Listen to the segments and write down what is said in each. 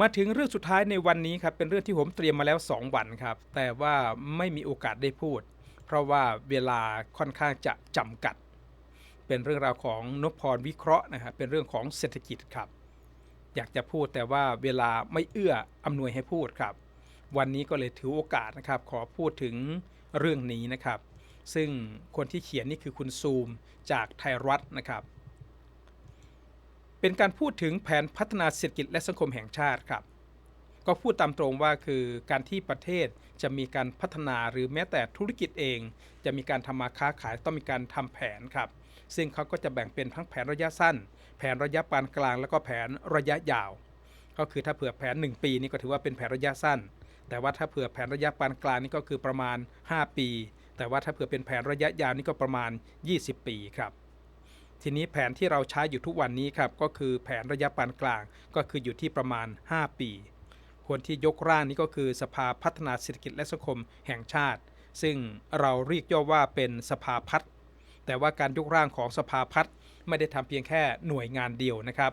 มาถึงเรื่องสุดท้ายในวันนี้ครับเป็นเรื่องที่ผมเตรียมมาแล้ว 2 วันครับ แต่ว่าไม่มีโอกาสได้พูด เพราะว่าเวลาค่อนข้างจะจำกัด เป็นเรื่องราวของนพพรวิเคราะห์นะครับเป็นเรื่องของเศรษฐกิจครับ อยากจะพูดแต่ว่าเวลาไม่เอื้ออำนวยให้พูดครับ วันนี้ก็เลยถือโอกาสนะครับ ขอพูดถึงเรื่องนี้นะครับ ซึ่งคนที่เขียนนี่คือคุณซูมจากไทยรัฐนะครับ เป็นการพูดถึงแผนพัฒนาเศรษฐกิจและสังคมแห่งชาติครับ ก็พูดตามตรงว่าคือการที่ประเทศจะมีการพัฒนาหรือแม้แต่ธุรกิจเอง จะมีการทำมาค้าขายต้องมีการทำแผนครับ ซึ่งเขาก็จะแบ่งเป็นทั้งแผนระยะสั้น แผนระยะปานกลาง แล้วก็แผนระยะยาว ก็คือถ้าเผื่อแผน 1 ปีนี่ก็ถือว่าเป็นแผนระยะสั้น แต่ว่าถ้าเผื่อแผนระยะปานกลางนี่ก็คือประมาณ 5 ปี แต่ว่าถ้าเผื่อเป็นแผนระยะยาวนี่ก็ประมาณ 20 ปีครับ ทีนี้แผนที่เราใช้อยู่ทุกวันนี้ครับก็คือแผนระยะปานกลางก็คืออยู่ที่ประมาณ 5 ปีคนที่ยกร่างนี้ก็คือสภาพัฒนาเศรษฐกิจและสังคมแห่งชาติ ซึ่งเราเรียกย่อว่าเป็นสภาพัฒน์แต่ว่าการยกร่างของสภาพัฒน์ไม่ได้ทำเพียงแค่หน่วยงานเดียวนะครับ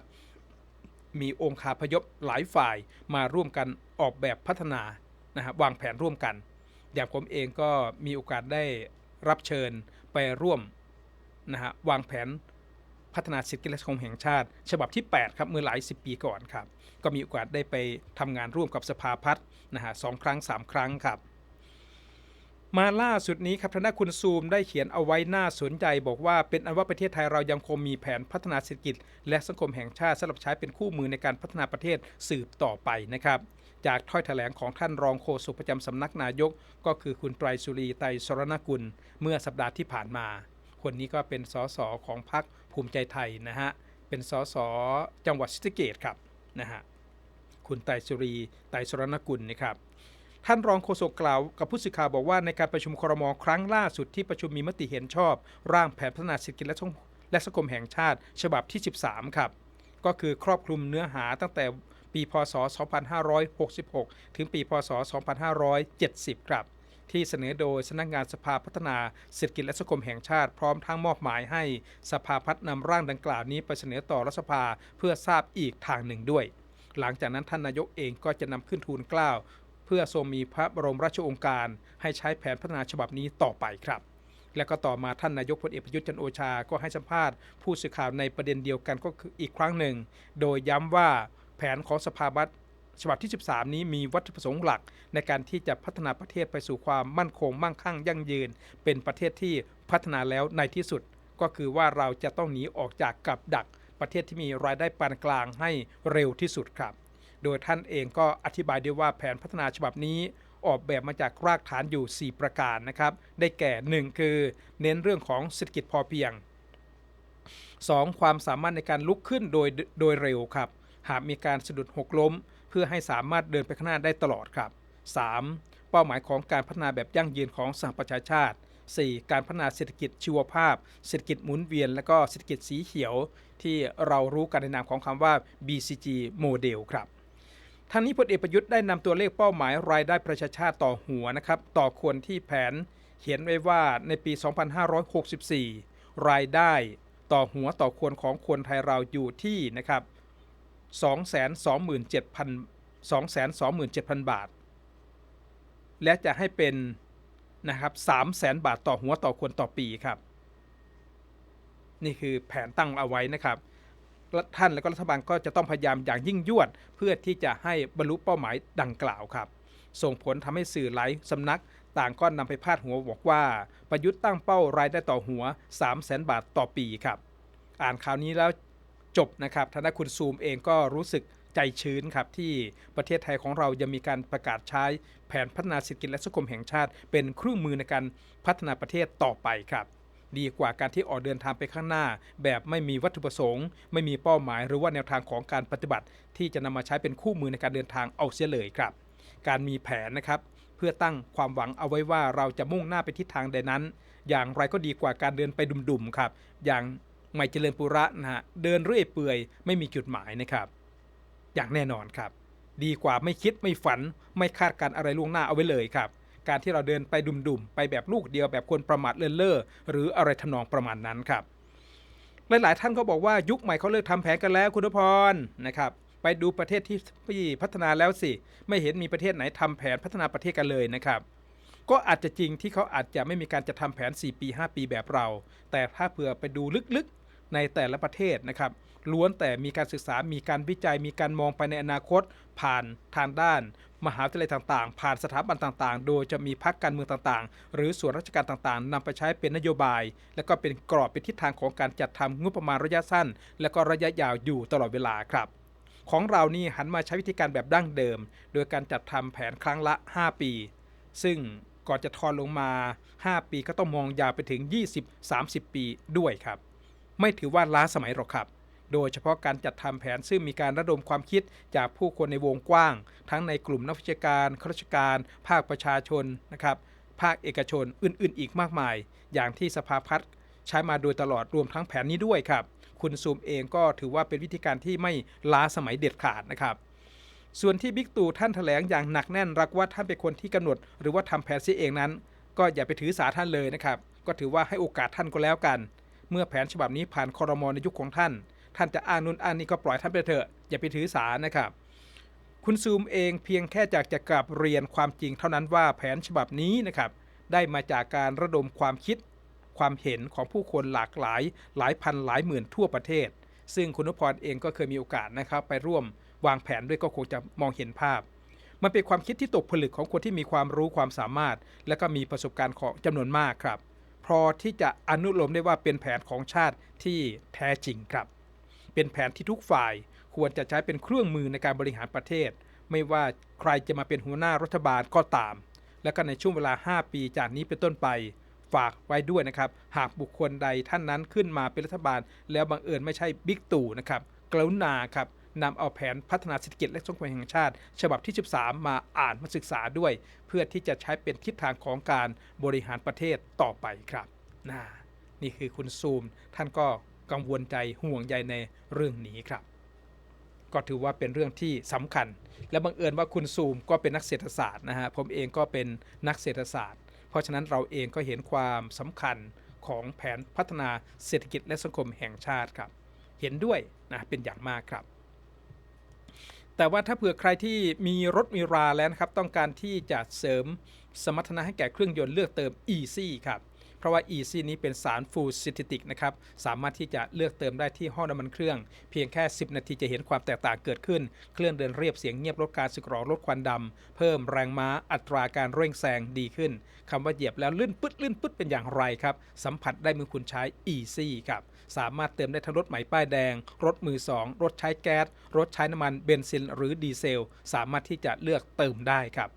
มีองค์คาพยพหลายฝ่ายมาร่วมกันออกแบบพัฒนานะครับวางแผนร่วมกัน อย่างผมเองก็มีโอกาสได้รับเชิญไปร่วมนะฮะวางแผน พัฒนาเศรษฐกิจและสังคมแห่งชาติ ฉบับที่ 8 ครับเมื่อหลาย 10 ปีก่อนครับ ก็มีโอกาสได้ไปทำงานร่วมกับสภาพัฒน์นะฮะสองครั้ง 3 ครั้งครับ มาล่าสุดนี้ครับทางด้านคุณซูมได้เขียนเอาไว้น่าสนใจ บอกว่าเป็นอันว่าประเทศไทยเรายังคงมีแผนพัฒนาเศรษฐกิจ และสังคมแห่งชาติสำหรับใช้เป็นคู่มือในการพัฒนาประเทศสืบต่อไปนะครับจากถ้อยแถลงของท่านรองโฆษกประจำสำนักนายก ก็คือคุณไตรสุรีไตรสรณกุล เมื่อสัปดาห์ที่ผ่านมา คนนี้ก็เป็นสสของพรรค ภูมิใจไทยนะฮะ เป็นสสจังหวัดศรีสะเกษครับนะฮะ คุณไตสุรีไตสรณกุลนะครับ ท่านรองโฆษกกล่าวกับผู้สื่อข่าวบอกว่าในการประชุมครมครั้งล่าสุดที่ประชุมมีมติเห็นชอบ ร่างแผนพัฒนาเศรษฐกิจและสังและสังคมแห่งชาติ ฉบับที่ 13 ครับ ก็คือครอบคลุมเนื้อหาตั้งแต่ปีพศ 2566 ถึงปีพศ 2570 ครับ ที่เสนอโดยสำนักงานสภาพัฒนาเศรษฐกิจและสังคมแห่งชาติพร้อมทั้งมอบหมายให้สภาพัฒน์นำร่างดังกล่าวนี้ไปเสนอต่อรัฐสภาเพื่อทราบอีกทางหนึ่งด้วย หลังจากนั้นท่านนายกเองก็จะนำขึ้นทูลเกล้าเพื่อทรงมีพระบรมราชโองการ ให้ใช้แผนพัฒนาฉบับนี้ต่อไปครับ และก็ต่อมาท่านนายกพลเอกประยุทธ์จันโอชา ก็ให้สัมภาษณ์ผู้สื่อข่าวในประเด็นเดียวกันก็คืออีกครั้งหนึ่ง โดยย้ำว่าแผนของสภาบัต ฉบับที่ 13 นี้มีวัตถุประสงค์หลัก ในการที่จะพัฒนาประเทศไปสู่ความมั่นคงมั่งคั่งยั่งยืน เป็นประเทศที่พัฒนาแล้วในที่สุด ก็คือว่าเราจะต้องหนีออกจากกับดัก ประเทศที่มีรายได้ปานกลางให้เร็วที่สุดครับ โดยท่านเองก็อธิบายด้วยว่าแผนพัฒนาฉบับนี้ออกแบบมาจากรากฐานอยู่ 4 ประการนะครับ ได้แก่ 1 คือ เน้นเรื่องของเศรษฐกิจพอเพียง 2. ความสามารถในการลุกขึ้นโดยโดยเร็วครับ หากมีการสะดุดหกล้ม พื่อให้สามารถเดินไปข้างหน้าได้ตลอดครับ 3. เป้าหมายของการพัฒนาแบบยั่งยืนของสหประชาชาติ 4. การพัฒนาเศรษฐกิจชีวภาพ เศรษฐกิจหมุนเวียน และก็เศรษฐกิจสีเขียว ที่เรารู้กันในนามของคำว่า BCG โมเดลครับทั้งนี้พลเอกประยุทธ์ได้นำตัวเลขเป้าหมายรายได้ประชาชาติต่อหัวนะครับต่อคนที่แผนเขียนไว้ว่าในปี 2564 รายได้ต่อหัวต่อคนของคนไทยเราอยู่ที่นะครับ 227,000 227,000 บาท และจะให้เป็นนะครับ300,000 บาทต่อหัวต่อคนต่อปีครับ นี่คือแผนตั้งเอาไว้นะครับท่านและก็รัฐบาลก็จะต้องพยายามอย่างยิ่งยวด เพื่อที่จะให้บรรลุเป้าหมายดังกล่าวครับ ส่งผลทำให้สื่อหลายสำนัก ต่างก็นำไปพาดหัวบอกว่า ประยุทธ์ตั้งเป้ารายได้ต่อหัว 3 0 0แสนบาทต่อปีครับ อ่านข่าวนี้แล้ว จบนะครับทางด้านคุณซูมเองก็รู้สึกใจชื้นครับที่ประเทศไทยของเรายังมีการประกาศใช้แผนพัฒนาเศรษฐกิจและสังคมแห่งชาติ เป็นเครื่องมือในการพัฒนาประเทศต่อไปครับ ดีกว่าการที่ออกเดินทางไปข้างหน้า แบบไม่มีวัตถุประสงค์ ไม่มีเป้าหมาย หรือว่าแนวทางของการปฏิบัติ ที่จะนำมาใช้เป็นคู่มือในการเดินทางเอาเสียเลยครับ การมีแผนนะครับ เพื่อตั้งความหวังเอาไว้ว่าเราจะมุ่งหน้าไปทิศทางใดนั้น อย่างไรก็ดีกว่าการเดินไปดุมๆครับ อย่าง ไม่เจริญปุระนะฮะเดินเรื่อยเปื่อยไม่มีจุดหมายนะครับ อย่างแน่นอนครับ ดีกว่าไม่คิดไม่ฝัน ไม่คาดการอะไรล่วงหน้าเอาไว้เลยครับ การที่เราเดินไปดุมๆ ไปแบบลูกเดียวแบบคนประมาทเลินเล่อหรืออะไรทำนองประมาณนั้นครับหลายๆท่านก็บอกว่ายุคใหม่เขาเลิกทำแผนกันแล้วคุณพรนะครับไปดูประเทศที่ที่พัฒนาแล้วสิ ไม่เห็นมีประเทศไหนทำแผนพัฒนาประเทศกันเลยนะครับ ก็อาจจะจริงที่เขาอาจจะไม่มีการจะทำแผน 4 ปี 5 ปีแบบเรา แต่ถ้าเผื่อไปดูลึกๆ ในแต่ละประเทศนะครับล้วนแต่มีการศึกษา มีการวิจัย มีการมองไปในอนาคต ผ่านทางด้าน มหาวิทยาลัยต่างๆ ผ่านสถาบันต่างๆ โดยจะมีพรรคการเมืองต่างๆ หรือส่วนราชการต่างๆนำไปใช้เป็นนโยบาย และก็เป็นกรอบเป็นทิศทางของการจัดทำงบประมาณระยะสั้น และก็ระยะยาวอยู่ตลอดเวลาครับ ของเรานี่หันมาใช้วิธีการแบบดั้งเดิม โดยการจัดทำแผนครั้งละ 5 ปี ซึ่งก่อนจะทอนลงมา 5 ปีก็ต้องมองยาวไปถึง 20-30 ปีด้วยครับ ไม่ถือว่าล้าสมัยหรอกครับ โดยเฉพาะการจัดทำแผนซึ่งมีการระดมความคิดจากผู้คนในวงกว้าง ทั้งในกลุ่มนักวิชาการข้าราชการ ภาคประชาชนนะครับ ภาคเอกชนอื่นๆ อีกมากมาย อย่างที่สภาพัฒน์ใช้มาโดยตลอดรวมทั้งแผนนี้ด้วยครับ คุณซูมเองก็ถือว่าเป็นวิธีการที่ไม่ล้าสมัยเด็ดขาดนะครับส่วนที่บิ๊กตู่ท่านแถลงอย่างหนักแน่นรักว่าท่านเป็นคนที่กำหนด หรือว่าทำแผนเสียเองนั้น ก็อย่าไปถือสาท่านเลยนะครับ ก็ถือว่าให้โอกาสท่านก็แล้วกัน เมื่อแผนฉบับนี้ผ่านคอรมอในยุคของท่าน ท่านจะอ้างนู่นอ้างนี่ก็ปล่อยท่านไปเถอะอย่าไปถือสานะครับ คุณซูมเองเพียงแค่อยากจะกลับเรียนความจริงเท่านั้นว่าแผนฉบับนี้นะครับได้มาจากการระดมความคิด ความเห็นของผู้คนหลากหลาย หลายพันหลายหมื่นทั่วประเทศ ซึ่งคุณนพพรเองก็เคยมีโอกาสนะครับ ไปร่วมวางแผนด้วยก็คงจะมองเห็นภาพ มันเป็นความคิดที่ตกผลึกของคนที่มีความรู้ความสามารถ และก็มีประสบการณ์ของจำนวนมากครับ พอที่จะอนุโลมได้ว่าเป็นแผนของชาติที่แท้จริงครับ เป็นแผนที่ทุกฝ่ายควรจะใช้เป็นเครื่องมือในการบริหารประเทศ ไม่ว่าใครจะมาเป็นหัวหน้ารัฐบาลก็ตาม และก็ในช่วงเวลา 5 ปีจากนี้เป็นต้นไปฝากไว้ด้วยนะครับ หากบุคคลใดท่านนั้นขึ้นมาเป็นรัฐบาล แล้วบังเอิญไม่ใช่บิ๊กตู่นะครับกรุณาครับ นำเอาแผนพัฒนาเศรษฐกิจและสังคมแห่งชาติ ฉบับที่ 13 มาอ่านมาศึกษาด้วย เพื่อที่จะใช้เป็นทิศทางของการบริหารประเทศต่อไปครับนนี่คือคุณซูม ท่านก็กังวลใจห่วงใยในเรื่องนี้ครับ ก็ถือว่าเป็นเรื่องที่สำคัญ และบังเอิญว่าคุณซูมก็เป็นนักเศรษฐศาสตร์นะฮะผมเองก็เป็นนักเศรษฐศาสตร์ เพราะฉะนั้นเราเองก็เห็นความสำคัญของแผนพัฒนาเศรษฐกิจและสังคมแห่งชาติครับ เห็นด้วยนะเป็นอย่างมากครับ แต่ว่าถ้าเผื่อใครที่มีรถมีราแล้วนะครับ ต้องการที่จะเสริมสมรรถนะให้แก่เครื่องยนต์เลือกเติม e ซครับ เพราะว่า Easy นี้เป็นสารฟูซินเทติกนะครับสามารถที่จะเลือกเติมได้ที่ห้องน้ำมันเครื่อง เพียงแค่ 10 นาทีจะเห็นความแตกต่างเกิดขึ้น เครื่องเดินเรียบเสียงเงียบลดการสึกหรอลดควันดำเพิ่มแรงม้าอัตราการเร่งแซงดีขึ้นคำว่าเหยียบแล้วลื่นปึ๊ดลื่นปึ๊ดเป็นอย่างไรครับสัมผัสได้เมื่อคุณใช้ Easy ครับสามารถเติมได้ทั้งรถใหม่ป้ายแดง รถมือ 2 รถใช้แก๊สรถใช้น้ำมันเบนซินหรือดีเซล สามารถที่จะเลือกเติมได้ครับ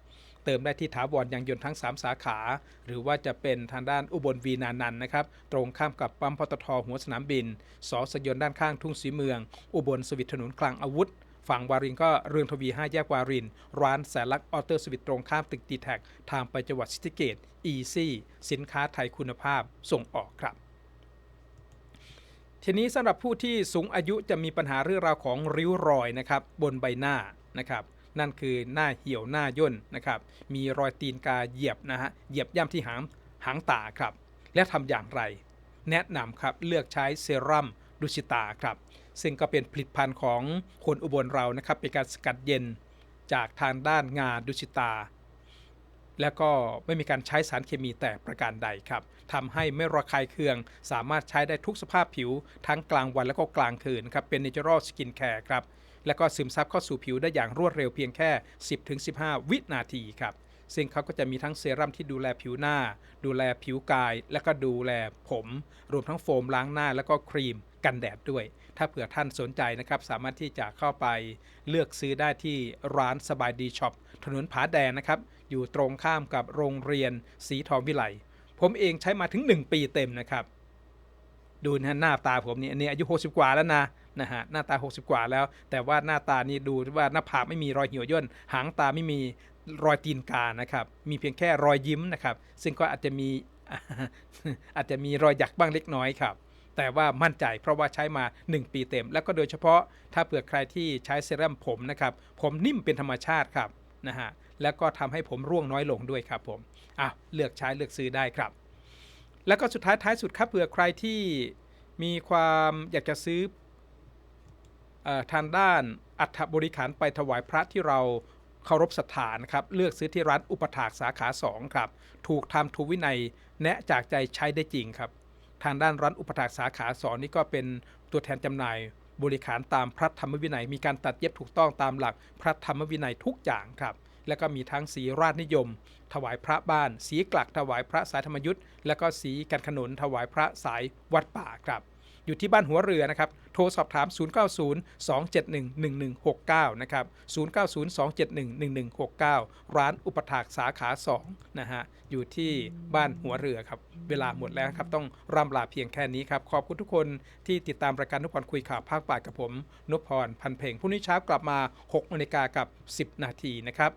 เติมได้ที่ถาวรยางยนต์ทั้ง 3 สาขา หรือว่าจะเป็นทางด้านอุบลวีนานันนะครับ ตรงข้ามกับปั๊มปตทหัวสนามบิน สอสยนด้านข้างทุ่งสีเมือง อุบลสวิตถนนกลางอาวุธ ฝั่งวารินก็เรืองทวี 5 แยกวาริน ร้านแสนลักออเตอร์สวิตตรงข้ามตึกดีแท็กทางไปจังหวัดสิทธิเกตอีซี่สินค้าไทยคุณภาพส่งออกครับทีนี้สำหรับผู้ที่สูงอายุจะมีปัญหาเรื่องราวของริ้วรอยนะครับบนใบหน้านะครับ นั่นคือหน้าเหี่ยวหน้าย่นนะครับ มีรอยตีนกาเหยียบนะฮะ เหยียบย่ำที่หางหางตาครับ และทำอย่างไร แนะนำครับ เลือกใช้เซรั่มดูชิตาครับ ซึ่งก็เป็นผลิตภัณฑ์ของคนอุบลเรานะครับ เป็นการสกัดเย็นจากทางด้านงาดูชิตา แล้วก็ไม่มีการใช้สารเคมีแต่ประการใดครับทำให้ไม่ระคายเคือง สามารถใช้ได้ทุกสภาพผิวทั้งกลางวันและก็กลางคืนครับ เป็น Natural Skin Care ครับ แล้วก็ซึมซับเข้าสู่ผิวได้อย่างรวดเร็วเพียงแค่ 10-15 วินาทีครับซึ่งเขาก็จะมีทั้งเซรั่มที่ดูแลผิวหน้า ดูแลผิวกาย และก็ดูแลผม รวมทั้งโฟมล้างหน้า แล้วก็ครีมกันแดดด้วย ถ้าเผื่อท่านสนใจนะครับ สามารถที่จะเข้าไปเลือกซื้อได้ที่ร้านสบายดีช็อปถนนผาแดงนะครับ อยู่ตรงข้ามกับโรงเรียนสีทองวิไล ผมเองใช้มาถึง 1 ปีเต็มนะครับ ดูนะฮะหน้าตาผมนี่อันนี้อายุ 60 กว่าแล้วนะ นะฮะหน้าตา 60 กว่าแล้ว แต่ว่าหน้าตานี่ดูว่าหน้าผากไม่มีรอยเหี่ยวย่นหางตาไม่มีรอยตีนกานะครับมีเพียงแค่รอยยิ้มนะครับซึ่งก็อาจจะมีอาจจะมีรอยหยักบ้างเล็กน้อยครับแต่ว่ามั่นใจเพราะว่าใช้มา 1 ปีเต็ม แล้วก็โดยเฉพาะถ้าเผื่อใครที่ใช้เซรั่มผมนะครับ ผมนิ่มเป็นธรรมชาติครับนะฮะแล้วก็ทำให้ผมร่วงน้อยลงด้วยครับผมอะเลือกใช้เลือกซื้อได้ครับ แล้วก็สุดท้ายท้ายสุดครับเผื่อใครที่มีความอยากจะซื้อ ทางด้านอัฐบริขารไปถวายพระที่เราเคารพศรัทธานครับเลือกซื้อที่ร้านอุปถากสาขา2ครับ ถูกทำถูวินัยแนะจากใจใช้ได้จริงครับ ทางด้านร้านอุปถากสาขา2นี่ก็เป็นตัวแทนจำหน่ายบริขารตามพระธรรมวินัย มีการตัดเย็บถูกต้องตามหลักพระธรรมวินัยทุกอย่างครับ แล้วก็มีทั้งสีราชนิยม ถวายพระบ้าน สีกลักถวายพระสายธรรมยุทธ์แล้วก็สีกันขนุนถวายพระสายวัดป่าครับ อยู่ที่บ้านหัวเรือนะครับ โทรสอบถาม 0902711169 นะครับ 0902711169 ร้านอุปถากสาขา 2 นะฮะ อยู่ที่บ้านหัวเรือครับ เวลาหมดแล้วครับ ต้องร่ำลาเพียงแค่นี้ครับ ขอบคุณทุกคนที่ติดตามรายการนุพพรคุยข่าวภาคบ่ายกับผมนพพรพันเพลงพรุ่งนี้เช้ากลับมา6นาฬิกากับ 10 นาทีนะครับ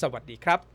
สวัสดีครับ